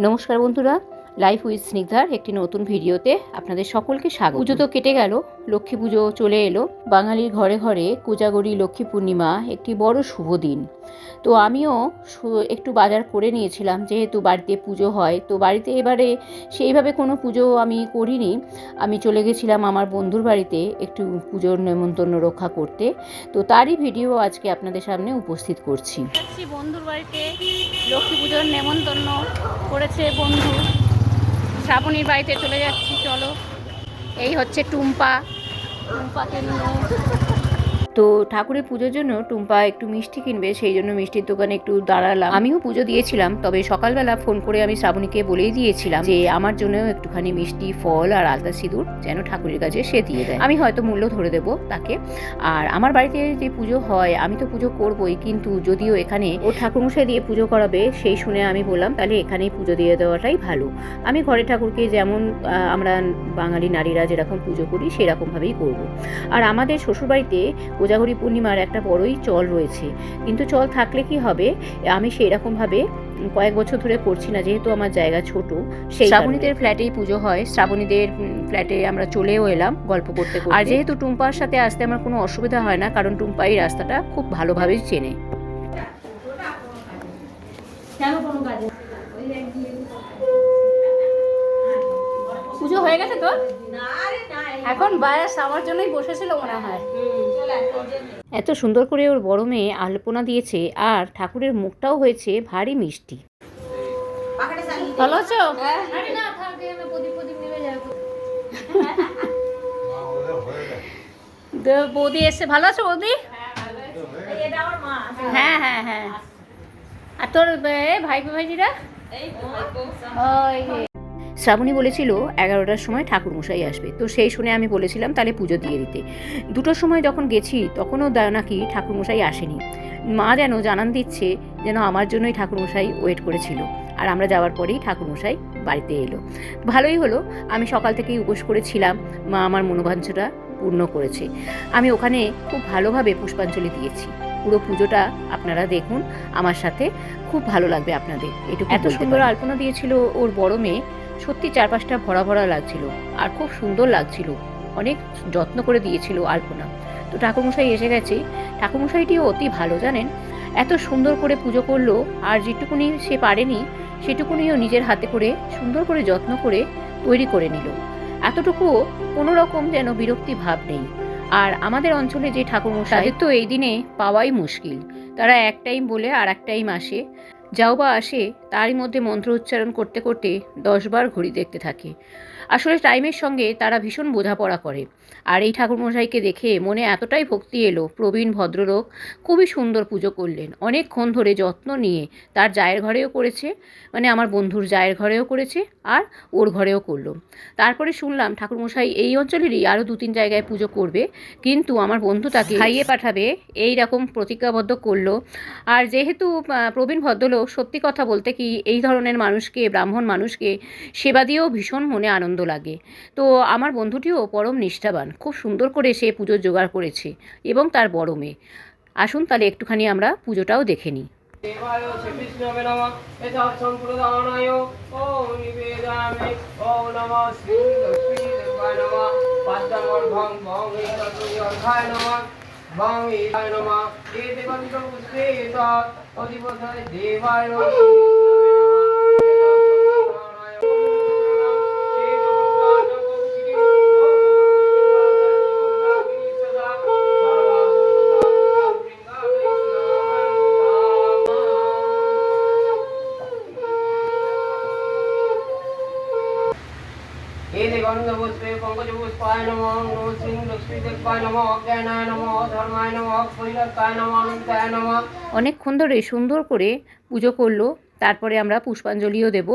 নমস্কার বন্ধুরা life with স্নিগ্ধার একটি নতুন ভিডিওতে আপনাদের সকলকে স্বাগত। পুজো তো কেটে গেল, লক্ষ্মী পুজো চলে এলো। বাঙালির ঘরে ঘরে কোজাগরি লক্ষ্মী পূর্ণিমা একটি বড় শুভ দিন। তো আমিও একটু বাজার করে নিয়েছিলাম, যেহেতু বাড়িতে পুজো হয়, তো বাড়িতে এবারে সেইভাবে কোনো পুজো আমি করিনি। আমি চলে গেছিলাম আমার বন্ধুর বাড়িতে একটু পুজোর নেমন্তন্ন রক্ষা করতে। তো তারই ভিডিও আজকে আপনাদের সামনে উপস্থিত করছি। বন্ধুর বাড়িতে। লক্ষ্মী পুজোর নেমন্তন্ন করেছে বন্ধু। শ্রাবণীর বাড়িতে চলে যাচ্ছি চলো। এই হচ্ছে টুম্পা। টুম্পাকে নিয়ে তো ঠাকুরের পুজোর জন্য টুম্পা একটু মিষ্টি কিনবে, সেই জন্য মিষ্টির দোকানে একটু দাঁড়ালাম। আমিও পুজো দিয়েছিলাম, তবে সকালবেলা ফোন করে আমি শ্রাবণীকে বলেই দিয়েছিলাম যে আমার জন্যও একটুখানি মিষ্টি ফল আর আলতা সিঁদুর যেন ঠাকুরের কাছে সে দিয়ে দেয়। আমি হয়তো মূল্য ধরে দেবো তাকে। আর আমার বাড়িতে যে পুজো হয়, আমি তো পুজো করবই, কিন্তু যদিও এখানে ও ঠাকুরমশাই দিয়ে পুজো করাবে, সেই শুনে আমি বললাম, তাহলে এখানেই পুজো দিয়ে দেওয়াটাই ভালো। আমি ঘরে ঠাকুরকে যেমন আমরা বাঙালি নারীরা যেরকম পুজো করি, সেরকমভাবেই করব। আর আমাদের শ্বশুরবাড়িতে কোজাগরি পূর্ণিমার একটা বড়ই চল রয়েছে। কিন্তু চল থাকলে কি হবে? আমি সেই রকমভাবে কয়েক বছর ধরে করছি না যেহেতু আমার জায়গা ছোট সেই শ্রাবণীদের ফ্ল্যাটেই পুজো হয়। শ্রাবণীদের ফ্ল্যাটে আমরা চলেও এলাম গল্প করতে। আর যেহেতু টুম্পার সাথে আসতে আমার কোনো অসুবিধা হয় না কারণ টুম্পা এই রাস্তাটা খুব ভালোভাবেই চেনে। কেন কোনো কাজে? পুজো হয়ে গেছে তোর? এখন বায়াস আমার জন্যই বসেছিল মনে হয়। এত সুন্দর করে ওর বড় মেয়ে আলপনা দিয়েছে আর ঠাকুরের মুখটাও হয়েছে ভারী মিষ্টি। ভালো আছো? তো বৌদি এসে ভালো আছো বৌদি? হ্যাঁ। হ্যাঁ হ্যাঁ আর তোর এ, ভাইপো ভাইজিরা? ওই। শ্রাবণী বলেছিল এগারোটার সময় ঠাকুর মশাই আসবে। তো সেই শুনে আমি বলেছিলাম তাহলে পুজো দিয়ে দিতে। দুটোর সময় যখন গেছি তখনও নাকি ঠাকুর মশাই আসেনি। মা যেন জানান দিচ্ছে যেন আমার জন্যই ঠাকুর মশাই ওয়েট করেছিল। আর আমরা যাওয়ার পরেই ঠাকুর মশাই বাড়িতে এলো। ভালোই হলো আমি সকাল থেকেই উপোস করেছিলাম। মা আমার মনোবাঞ্ছটা পূর্ণ করেছে। আমি ওখানে খুব ভালোভাবে পুষ্পাঞ্জলি দিয়েছি। পুরো পুজোটা আপনারা দেখুন। আমার সাথে খুব ভালো লাগবে আপনাদের। এটুকু এত সুন্দর আলপনা দিয়েছিল ওর বড় মেয়ে। সত্যি চারপাশটা ভরা ভরা লাগছিল আর খুব সুন্দর লাগছিল। অনেক যত্ন করে দিয়েছিল আলপনা। তো ঠাকুরমশাই এসে গেছে। ঠাকুরমশাইটিও অতি ভালো, জানেন? এত সুন্দর করে পুজো করল আর যেটুকুনি সে পারেনি, সেটুকুনিও নিজের হাতে করে, সুন্দর করে যত্ন করে তৈরি করে নিল। এতটুকুও কোনো রকম যেন বিরক্তি ভাব নেই। আর আমাদের অঞ্চলে যে ঠাকুরমশাই তো এই দিনে পাওয়াই মুশকিল। তারা এক টাইম বলে আর এক টাইম আসে। যাও বা আসে তারই মধ্যে মন্ত্র উচ্চারণ করতে করতে দশবার ঘড়ি দেখতে থাকে। আসলে টাইমের সঙ্গে তারা ভীষণ বোঝাপড়া করে। আর এই ঠাকুরমশাইকে দেখে মনে এতটাই ভক্তি এলো, প্রবীণ ভদ্রলোক খুবই সুন্দর পুজো করলেন। অনেকক্ষণ ধরে যত্ন নিয়ে তার জায়ের ঘরেও করেছে মানে আমার বন্ধুর জায়ের ঘরেও করেছে আর ওর ঘরেও করল। তারপরে শুনলাম ঠাকুরমশাই এই অঞ্চলেরই আরও দু তিন জায়গায় পুজো করবে, কিন্তু আমার বন্ধু তাকে খাইয়ে পাঠাবে, এই রকম প্রতিজ্ঞাবদ্ধ করল। আর যেহেতু প্রবীণ ভদ্রলোক সত্যি কথা বলতে কি এই ধরনের মানুষকে, ব্রাহ্মণ মানুষকে সেবা দিয়েও ভীষণ মনে আনন্দ লাগে। তো আমার বন্ধুটিও পরম নিষ্ঠাবান। খুব সুন্দর করে সে পুজোর জোগাড় করেছে এবং তার বড় মেয়ে। আসুন তাহলে একটুখানি আমরা পুজোটাও দেখে নিই। দেবায় শ্রীকৃষ্ণবে নম। যথা সম্প্রদানায় ওম নিবেদামি। ওম নম শ্রী লক্ষ্মী দেবায় নম। পাদ্মর ভং অর্ঘায় নম। ভং ঈশায় নম। এ দেবন্ত পুষ্পে তৎ অধিপতায় দেবায় নম নম নম অজ্ঞানায় নম ধর্মায় নম নম অনন্তায় নম অনেকক্ষণ ধরে সুন্দর করে পুজো করল তারপরে আমরা পুষ্পাঞ্জলিও দেব।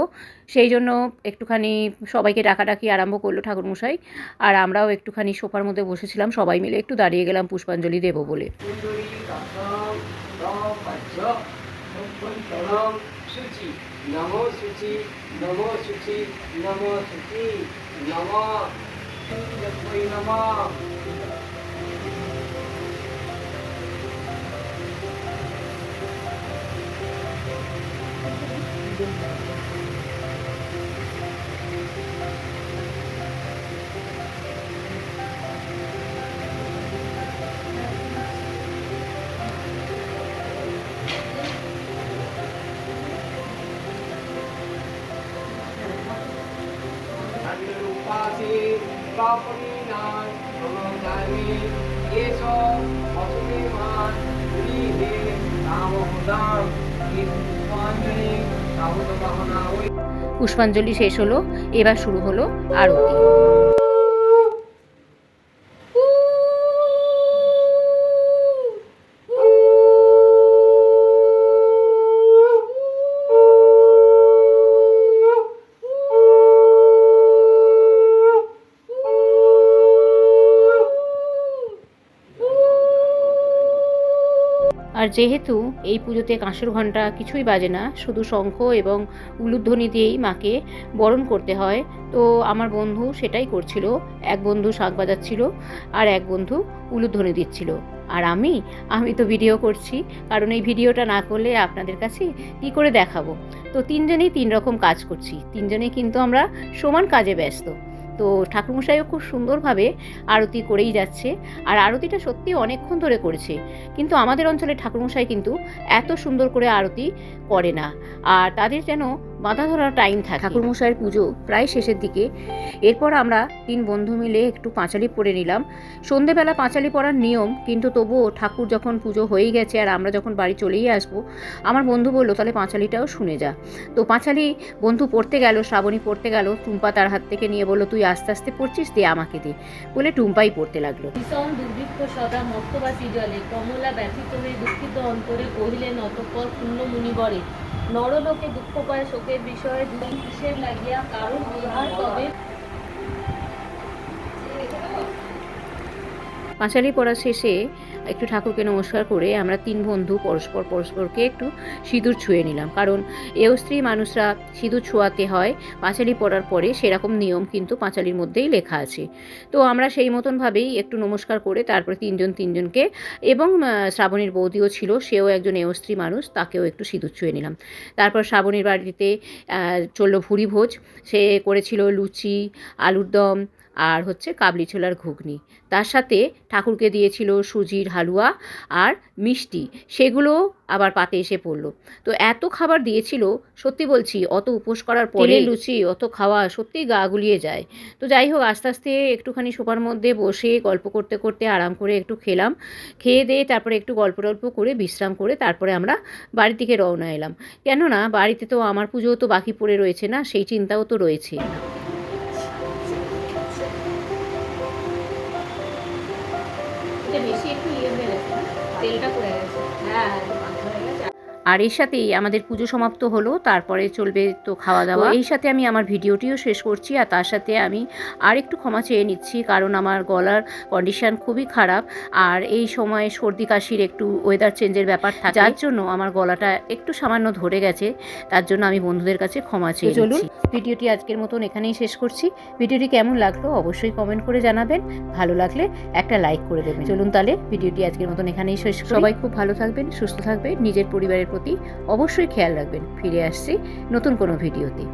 সেই জন্য একটুখানি সবাইকে ডাকাডাকি আরম্ভ করল ঠাকুরমশাই আর আমরাও একটুখানি সোফার মধ্যে বসেছিলাম সবাই মিলে একটু দাঁড়িয়ে গেলাম পুষ্পাঞ্জলি দেবো বলে। সুচি নমো নমো শুচি নমো শুচি নমো লক্ষ্মী পুষ্পাঞ্জলি শেষ হলো এবার শুরু হলো আরতি। আর যেহেতু এই পুজোতে কাঁসর ঘণ্টা কিছুই বাজে না, শুধু শঙ্খ এবং উলুধ্বনি দিয়েই মাকে বরণ করতে হয়, তো আমার বন্ধু সেটাই করছিল। এক বন্ধু শাঁখ বাজাচ্ছিল আর এক বন্ধু উলুধ্বনি দিচ্ছিল। আর আমি আমি তো ভিডিও করছি, কারণ এই ভিডিওটা না করলে আপনাদের কাছে কি করে দেখাবো? তো তিনজনেই তিন রকম কাজ করছি, তিনজনেই কিন্তু আমরা সমান কাজে ব্যস্ত। তো ঠাকুরমশাইও খুব সুন্দরভাবে আরতি করেই যাচ্ছে। আর আরতিটা সত্যি অনেকক্ষণ ধরে করেছে। কিন্তু আমাদের অঞ্চলে ঠাকুরমশাই কিন্তু এত সুন্দর করে আরতি করে না। আর তাদের যেন বাধা ধরার টাইম থাকে। ঠাকুরমশাইয়ের পুজো প্রায় শেষের দিকে। এরপর আমরা তিন বন্ধু মিলে একটু পাঁচালি পরে নিলাম। সন্ধেবেলা পাঁচালি পড়ার নিয়ম কিন্তু তবুও ঠাকুর যখন পুজো হয়ে গেছে আর আমরা যখন বাড়ি চলেই আসব আমার বন্ধু বলল তাহলে পাঁচালিটাও শুনে যা। তো পাঁচালি বন্ধু পড়তে গেল শ্রাবণী পড়তে গেল টুম্পা তার হাত থেকে নিয়ে বলল তুই আস্তে আস্তে পড়ছিস দে আমাকে দে। বলে টুম্পাই পড়তে লাগল। ভীষণ দুর্ভিক্ষ সদা মর্তবাসী জলে। কমলা ব্যথিত হয়ে দুঃখিত অন্তরে কহিলেন অতঃপর পূর্ণ মুনিবরে নরলোকে দুঃখ পায় শোকের বিষয়ে দুই কিসের লাগিয়া কারণ বিহার তবে পাঁচালি পড়া শেষে একটু ঠাকুরকে নমস্কার করে আমরা তিন বন্ধু পরস্পর পরস্পরকে একটু সিঁদুর ছুঁয়ে নিলাম। কারণ এও স্ত্রী মানুষরা সিঁদুর ছোঁয়াতে হয়, পাঁচালি পড়ার পরে সেরকম নিয়ম কিন্তু পাঁচালির মধ্যেই লেখা আছে। তো আমরা সেই মতনভাবেই একটু নমস্কার করে তারপরে তিনজন তিনজনকে এবং শ্রাবণীর বৌদিও ছিল, সেও একজন এও স্ত্রী মানুষ, তাকেও একটু সিঁদুর ছুঁয়ে নিলাম। তারপর শ্রাবণীর বাড়িতে চলল ভুরি ভোজ। সে করেছিল লুচি, আলুর দম আর হচ্ছে কাবলি ছোলার ঘুগনি। তার সাথে ঠাকুরকে দিয়েছিল সুজির হালুয়া আর মিষ্টি। সেগুলো আবার পাতে এসে পড়ল। তো এত খাবার দিয়েছিল সত্যি বলছি অত উপোস করার পরে লুচি অত খাওয়া সত্যি গা গুলিয়ে যায়। তো যাই হোক আস্তে আস্তে একটুখানি সোফার মধ্যে বসে গল্প করতে করতে আরাম করে একটু খেলাম। খেয়ে দিয়ে তারপরে একটু গল্প টল্প করে বিশ্রাম করে তারপরে আমরা বাড়ি থেকে রওনা এলাম। কেননা বাড়িতে তো আমার পুজোও তো বাকি পড়ে রয়েছে না সেই চিন্তাও তো রয়েছে আর এর সাথেই আমাদের পুজো সমাপ্ত হলো তারপরে চলবে তো খাওয়া দাওয়া এই সাথে আমি আমার ভিডিওটিও শেষ করছি আর তার সাথে আমি আর একটু ক্ষমা চেয়ে নিচ্ছি কারণ আমার গলার কন্ডিশন খুবই খারাপ আর এই সময় সর্দি কাশির একটু ওয়েদার চেঞ্জের ব্যাপার থাকে। যার জন্য আমার গলাটা একটু সামান্য ধরে গেছে তার জন্য আমি বন্ধুদের কাছে ক্ষমা চেয়ে চলুন ভিডিওটি আজকের মতন এখানেই শেষ করছি। ভিডিওটি কেমন লাগল অবশ্যই কমেন্ট করে জানাবেন। ভালো লাগলে একটা লাইক করে দেবেন। চলুন তাহলে ভিডিওটি আজকের মতন এখানেই শেষ। সবাই খুব ভালো থাকবেন, সুস্থ থাকবেন, নিজের পরিবারের প্রতি অবশ্যই খেয়াল রাখবেন। ফিরে আসছি নতুন কোনো ভিডিওতে।